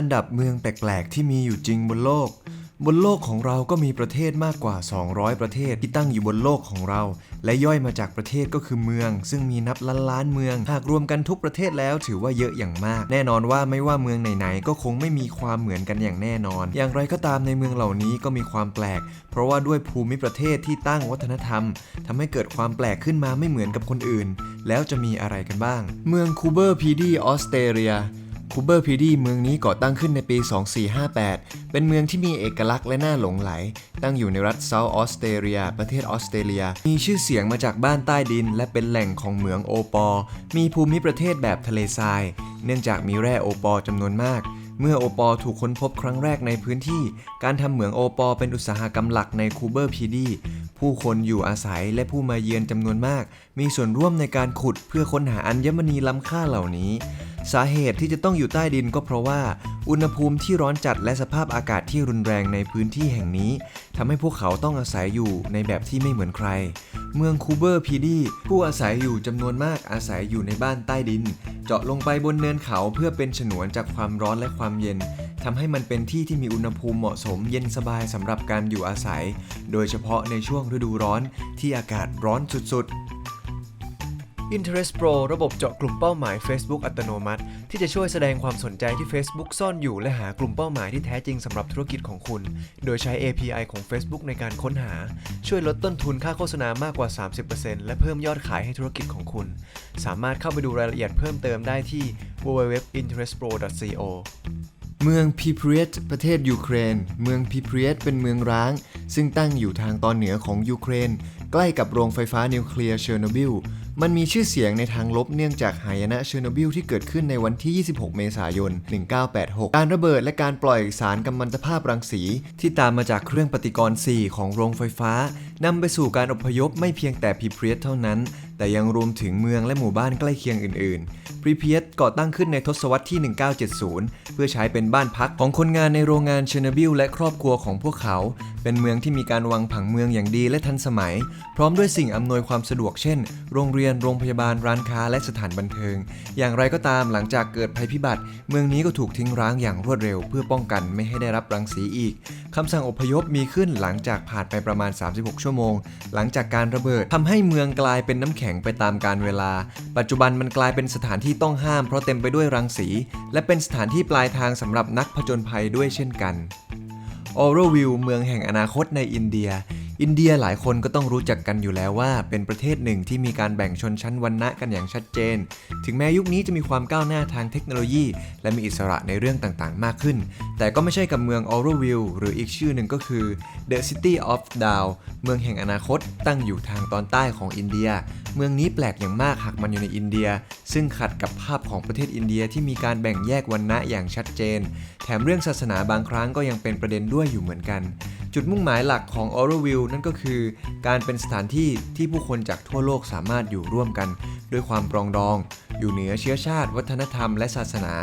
อันดับเมืองแปลกๆ ที่มีอยู่จริงบนโลก บนโลกของเราก็มีประเทศมากกว่า 200 ประเทศที่ตั้งอยู่บนโลกของเรา และย่อยมาจากประเทศก็คือเมือง ซึ่งมีนับล้านล้านเมือง หากรวมกันทุกประเทศแล้วถือว่าเยอะอย่างมาก แน่นอนว่าไม่ว่าเมืองไหนๆก็คงไม่มีความเหมือนกันอย่างแน่นอน อย่างไรก็ตามในเมืองเหล่านี้ก็มีความแปลก เพราะว่าด้วยภูมิประเทศที่ตั้งวัฒนธรรมทำให้เกิดความแปลกขึ้นมาไม่เหมือนกับคนอื่น แล้วจะมีอะไรกันบ้าง เมืองคูเบอร์พีดีออสเตรเลีย คูเบอร์พีดีเมืองนี้ก่อตั้งขึ้นในปี 2458 เป็นเมืองที่มีเอกลักษณ์และน่าหลงไหล ตั้งอยู่ในรัฐเซาท์ออสเตรเลีย ประเทศออสเตรเลีย มีชื่อเสียงมาจากบ้านใต้ดิน และเป็นแหล่งของเหมืองโอปอ มีภูมิประเทศแบบทะเลทราย เนื่องจากมีแร่โอปอจำนวนมาก เมื่อโอปอถูกค้นพบครั้งแรกในพื้นที่ การทำเหมืองโอปอเป็นอุตสาหกรรมหลักในคูเบอร์พีดีผู้คนอยู่อาศัยและผู้มาเยือนจำนวนมาก มีส่วนร่วมในการขุดเพื่อค้นหาอัญมณีล้ำค่าเหล่านี้ สาเหตุที่จะต้องอยู่ใต้ดินก็เพราะว่า อุณหภูมิที่ร้อนจัดและสภาพอากาศที่รุนแรงในพื้นที่แห่งนี้ทำให้พวกเขาต้องอาศัยอยู่ในแบบที่ไม่เหมือนใคร เมืองคูเบอร์พีดีผู้อาศัยอยู่จำนวนมากอาศัยอยู่ในบ้านใต้ดิน เจาะลงไปบนเนินเขาเพื่อเป็นฉนวนจากความร้อนและความเย็นทำให้มันเป็นที่ที่มีอุณหภูมิเหมาะสมเย็นสบายสำหรับการอยู่อาศัย โดยเฉพาะในช่วงฤดูร้อนที่อากาศร้อนสุดๆ Interest Pro ระบบเจาะกลุ่มเป้าหมาย Facebook อัตโนมัติ ที่จะช่วยแสดงความสนใจที่ Facebook ซ่อนอยู่และหากลุ่มเป้าหมายที่แท้จริงสำหรับธุรกิจของคุณ โดยใช้ API ของ Facebook ในการค้นหา ช่วยลดต้นทุนค่าโฆษณามากกว่า 30%และเพิ่มยอดขายให้ธุรกิจของคุณ สามารถเข้าไปดูรายละเอียดเพิ่มเติมได้ที่ www.interestpro.co เมืองพีเพรียตประเทศยูเครน เมืองพีเพรียตเป็นเมืองร้าง ซึ่งตั้งอยู่ทางตอนเหนือของยูเครน ใกล้กับโรงไฟฟ้านิวเคลียร์เชอร์โนบิล มันมีชื่อเสียงในทางลบเนื่องจากหายนะเชอร์โนบิลที่เกิดขึ้นในวันที่ 26 เมษายน 1986 การระเบิดและการปล่อยสารกัมมันตภาพรังสี ที่ตามมาจากเครื่องปฏิกรณ์4ของโรงไฟฟ้านำไปสู่การอพยพไม่เพียงแต่พิเพรียตเท่านั้น แต่ยังรวมถึงเมืองและหมู่บ้านใกล้เคียงอื่นๆพรีเพียตก่อตั้งขึ้นในทศวรรษที่ 1970 เพื่อใช้เป็นบ้านพักของคนงานในโรงงานเชอร์โนบิลและครอบครัวของพวกเขา เป็นเมืองที่มีการวางผังเมืองอย่างดีและทันสมัย พร้อมด้วยสิ่งอำนวยความสะดวกเช่น โรงเรียน โรงพยาบาล ร้านค้า และสถานบันเทิง อย่างไรก็ตามหลังจากเกิดภัยพิบัติ เมืองนี้ก็ถูกทิ้งร้างอย่างรวดเร็ว เพื่อป้องกันไม่ให้ได้รับรังสีอีกคำสั่งอพยพมีขึ้นหลังจากผ่านไปประมาณ 36 ชั่วโมง หลังจากการระเบิดทำให้เมืองกลายเป็นน้ำแข็งไปตามกาลเวลา ปัจจุบันมันกลายเป็นสถานที่ต้องห้ามเพราะเต็มไปด้วยรังสี และเป็นสถานที่ปลายทางสำหรับนักผจญภัยด้วยเช่นกันออโรวิลเมืองแห่งอนาคตในอินเดีย อินเดียหลายคนก็ต้องรู้จักกันอยู่แล้วว่า เป็นประเทศหนึ่งที่มีการแบ่งชนชั้นวรรณะกันอย่างชัดเจน ถึงแม้ยุคนี้จะมีความก้าวหน้าทางเทคโนโลยี และมีอิสระในเรื่องต่างๆ มากขึ้น แต่ก็ไม่ใช่กับเมืองออโรวิลหรืออีกชื่อหนึ่งก็คือ The City of Down เมืองแห่งอนาคตตั้งอยู่ทางตอนใต้ของอินเดีย เมืองนี้แปลกอย่างมากหากมันอยู่ในอินเดีย ซึ่งขัดกับภาพของประเทศอินเดียที่มีการแบ่งแยกวรรณะอย่างชัดเจน แถมเรื่องศาสนาบางครั้งก็ยังเป็นประเด็นด้วยอยู่เหมือนกัน จุดมุ่งหมายหลักของออโรวิลนั่นก็คือ การเป็นสถานที่ที่ผู้คนจากทั่วโลกสามารถอยู่ร่วมกัน ด้วยความปรองดอง อยู่เหนือเชื้อชาติ วัฒนธรรมและศาสนา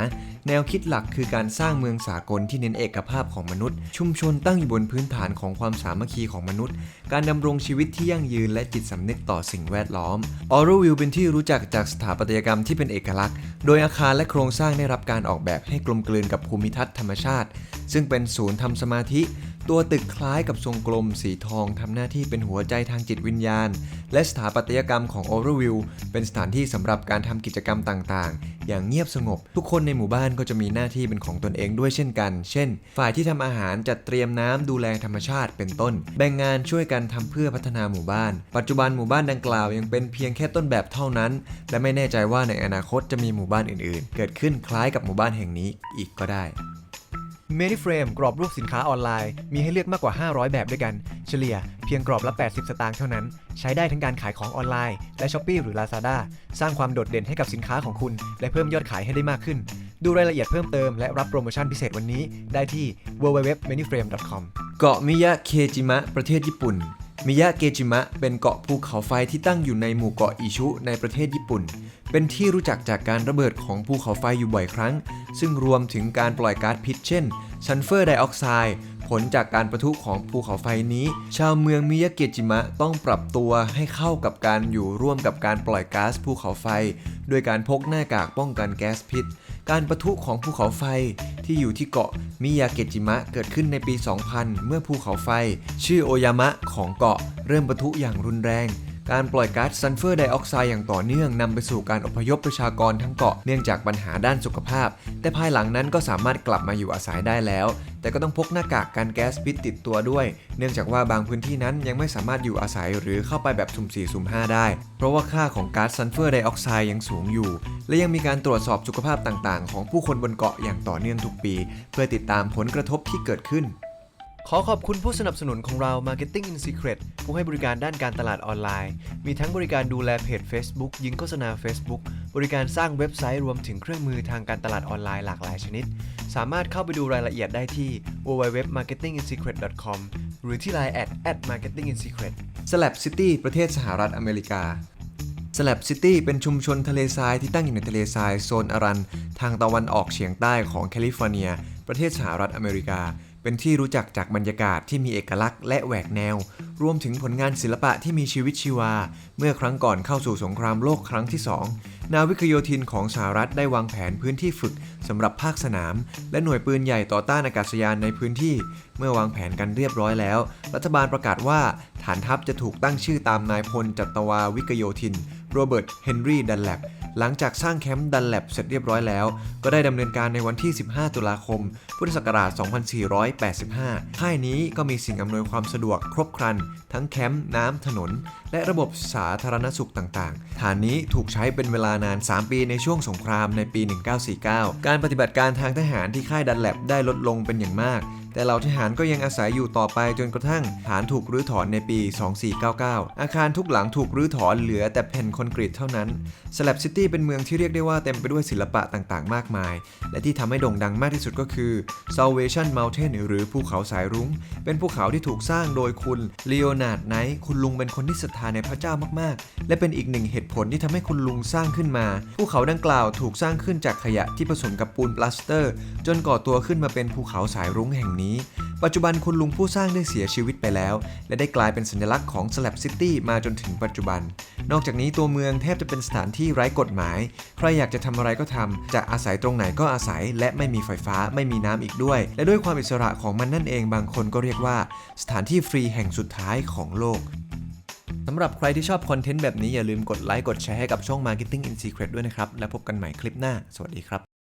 แนวคิดหลักคือการสร้างเมืองสากลที่เน้นเอกภาพของมนุษย์ ชุมชนตั้งอยู่บนพื้นฐานของความสามัคคีของมนุษย์ การดำรงชีวิตที่ยั่งยืนและจิตสำนึกต่อสิ่งแวดล้อมออโรวิลเป็นที่รู้จักจากสถาปัตยกรรมที่เป็นเอกลักษณ์ โดยอาคารและโครงสร้างได้รับการออกแบบให้กลมกลืนกับภูมิทัศน์ธรรมชาติ ซึ่งเป็นศูนย์ทำสมาธิ ตัวตึกคล้ายกับทรงกลมสีทองทำหน้าที่เป็นหัวใจทางจิตวิญญาณ และสถาปัตยกรรมของโอเวอร์วิลเป็นสถานที่สำหรับการทำกิจกรรมต่างๆ อย่างเงียบสงบ ทุกคนในหมู่บ้านก็จะมีหน้าที่เป็นของตนเองด้วยเช่นกัน เช่น ฝ่ายที่ทำอาหารจัดเตรียมน้ำดูแลธรรมชาติเป็นต้น แบ่งงานช่วยกันทำเพื่อพัฒนาหมู่บ้าน ปัจจุบันหมู่บ้านดังกล่าวยังเป็นเพียงแค่ต้นแบบเท่านั้น และไม่แน่ใจว่าในอนาคตจะมีหมู่บ้านอื่น ๆ เกิดขึ้นคล้ายกับหมู่บ้านแห่งนี้อีกก็ได้ m a d y Frame กรอบรูปสินค้าออนไลน์ มีให้เลือกมากกว่า 500 แบบด้วยกัน เฉลี่ยเพียงกรอบละ 80 สตางค์เท่านั้น ใช้ได้ทั้งการขายของออนไลน์ และ s h อ p e e หรือ Lazada สร้างความโดดเด่นให้กับสินค้าของคุณ และเพิ่มยอดขายให้ได้มากขึ้น ดูรายละเอียดเพิ่มเติมและรับโปรโมชั่นพิเศษวันนี้ ได้ที่ www.manyframe.com เกาะมิยะเคจิมะประเทศญี่ปุ่นมิยะเกจิมะเป็นเกาะภูเขาไฟที่ตั้งอยู่ในหมู่เกาะอิชุในประเทศญี่ปุ่น เป็นที่รู้จักจากการระเบิดของภูเขาไฟอยู่บ่อยครั้ง ซึ่งรวมถึงการปล่อยก๊าซพิษเช่น ซัลเฟอร์ไดออกไซด์ผลจากการประทุของภูเขาไฟนี้ ชาวเมืองมิยาเกจิมะต้องปรับตัวให้เข้ากับการอยู่ร่วมกับการปล่อยก๊าซภูเขาไฟด้วยการพกหน้ากากป้องกันแก๊สพิษ การประทุของภูเขาไฟที่อยู่ที่เกาะมิยาเกจิมะเกิดขึ้นในปี 2000 เมื่อภูเขาไฟ ชื่อโอยามะของเกาะเริ่มประทุอย่างรุนแรง การปล่อยก๊าซซัลเฟอร์ไดออกไซด์อย่างต่อเนื่องนำไปสู่การอพยพประชากรทั้งเกาะเนื่องจากปัญหาด้านสุขภาพ แต่ภายหลังนั้นก็สามารถกลับมาอยู่อาศัยได้แล้ว แต่ก็ต้องพกหน้ากากกันแก๊สพิษติดตัวด้วย เนื่องจากว่าบางพื้นที่นั้นยังไม่สามารถอยู่อาศัยหรือเข้าไปแบบสุ่ม4สุ่ม5ได้ เพราะว่าค่าของก๊าซซัลเฟอร์ไดออกไซด์ยังสูงอยู่ และยังมีการตรวจสอบสุขภาพต่างๆ ของผู้คนบนเกาะอย่างต่อเนื่องทุกปี เพื่อติดตามผลกระทบที่เกิดขึ้น ขอขอบคุณผู้สนับสนุนของเรา Marketing in Secret ผู้ให้บริการด้านการตลาดออนไลน์ มีทั้งบริการดูแลเพจ Facebook ยิงโฆษณา Facebook บริการสร้างเว็บไซต์รวมถึงเครื่องมือทางการตลาดออนไลน์หลากหลายชนิด สามารถเข้าไปดูรายละเอียดได้ที่ www.marketinginsecret.com หรือที่ Line at @marketinginsecret Slab City ประเทศสหรัฐอเมริกา Slab City เป็นชุมชนทะเลทรายที่ตั้งอยู่ในทะเลทรายโซนอารัน ทางตะวันออกเฉียงใต้ของแคลิฟอร์เนีย ประเทศสหรัฐอเมริกา เป็นที่รู้จักจากบรรยากาศที่มีเอกลักษณ์และแหวกแนว รวมถึงผลงานศิลปะที่มีชีวิตชีวา เมื่อครั้งก่อนเข้าสู่สงครามโลกครั้งที่ 2 นาวิกโยธินของสหรัฐได้วางแผนพื้นที่ฝึกสำหรับภาคสนาม และหน่วยปืนใหญ่ต่อต้านอากาศยานในพื้นที่ เมื่อวางแผนกันเรียบร้อยแล้ว รัฐบาลประกาศว่า ฐานทัพจะถูกตั้งชื่อตามนายพลจัตวาวิกโยธิน โรเบิร์ต เฮนรี่ ดันแลบหลังจากสร้างแคมป์ดันแลบเสร็จเรียบร้อยแล้ว ก็ได้ดำเนินการในวันที่ 15 ตุลาคม พุทธศักราช 2485 ค่ายนี้ก็มีสิ่งอำนวยความสะดวกครบครัน ทั้งแคมป์ น้ำ ถนน และระบบสาธารณสุขต่างๆ ฐานนี้ถูกใช้เป็นเวลานาน 3 ปีในช่วงสงครามในปี 1949 การปฏิบัติการทางทหารที่ค่ายดันแลบได้ลดลงเป็นอย่างมาก แต่เหล่าทหารก็ยังอาศัยอยู่ต่อไปจนกระทั่งฐานถูกรื้อถอนในปี 2499 อาคารทุกหลังถูกรื้อถอนเหลือแต่แผ่นคอนกรีตเท่านั้นสลับซิตี้เป็นเมืองที่เรียกได้ว่าเต็มไปด้วยศิลปะต่างๆ มากมาย และที่ทำให้โด่งดังมากที่สุดก็คือ Salvation Mountain หรือภูเขาสายรุ้ง เป็นภูเขาที่ถูกสร้างโดยคุณเลโอนาร์ดไนท์คุณลุงเป็นคนที่ศรัทธาในพระเจ้ามากๆ และเป็นอีกหนึ่งเหตุผลที่ทำให้คุณลุงสร้างขึ้นมา ภูเขาดังกล่าวถูกสร้างขึ้นจากขยะที่ผสมกับปูนปลาสเตอร์ จนก่อตัวขึ้นมาเป็นภูเขาสายรุ้งแห่งนี้ปัจจุบันคุณลุงผู้สร้างได้เสียชีวิตไปแล้ว และได้กลายเป็นสัญลักษณ์ของ Slab City มาจนถึงปัจจุบัน นอกจากนี้ตัวเมืองแทบจะเป็นสถานที่ไร้กฎหมาย ใครอยากจะทำอะไรก็ทำ จะอาศัยตรงไหนก็อาศัย และไม่มีไฟฟ้าไม่มีน้ำอีกด้วย และด้วยความอิสระของมันนั่นเองบางคนก็เรียกว่า สถานที่ฟรีแห่งสุดท้ายของโลกสำหรับใครที่ชอบคอนเทนต์แบบนี้อย่าลืมกดไลค์กดแชร์ให้กับช่อง Marketing in Secret ด้วยนะครับ แล้วพบกันใหม่คลิปหน้า สวัสดีครับ